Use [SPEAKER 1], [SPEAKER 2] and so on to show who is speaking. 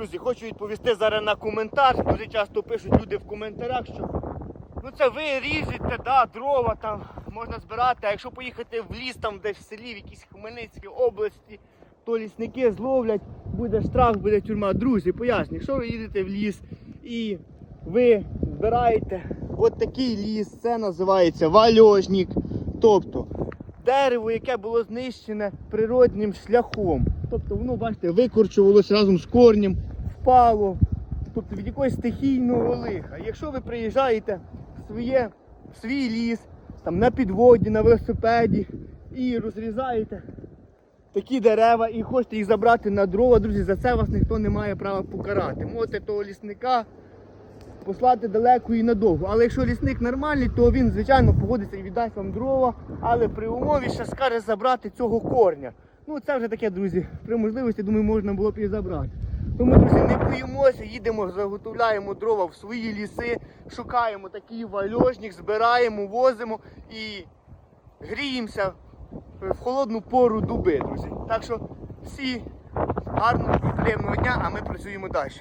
[SPEAKER 1] друзі, хочу відповісти зараз на коментар. Дуже часто пишуть люди в коментарях, що ну це ви ріжете, да, дрова там можна збирати, а якщо поїхати в ліс, там десь в селі, в якійсь Хмельницькій області, то лісники зловлять, буде штраф, буде тюрма. Друзі, поясню, якщо ви їдете в ліс і ви збираєте от такий ліс, це називається вальожник. Тобто дерево, яке було знищене природнім шляхом. Тобто воно, бачите, викорчувалось разом з корнем, впало. Тобто від якогось стихійного лиха. Якщо ви приїжджаєте в, своє, в свій ліс, там на підводі, на велосипеді і розрізаєте такі дерева і хочете їх забрати на дрова, друзі, за це вас ніхто не має права покарати. Можете того лісника послати далеко і надовго. Але якщо лісник нормальний, то він, звичайно, погодиться і віддасть вам дрова, але при умові ще скаже забрати цього корня. Ну це вже таке, друзі. При можливості, думаю, можна було б і забрати. Тому, друзі, не боїмося, їдемо, заготовляємо дрова в свої ліси, шукаємо такий вальожник, збираємо, возимо і гріємося в холодну пору дуби, друзі. Так що всі гарного приємного дня, а ми працюємо далі.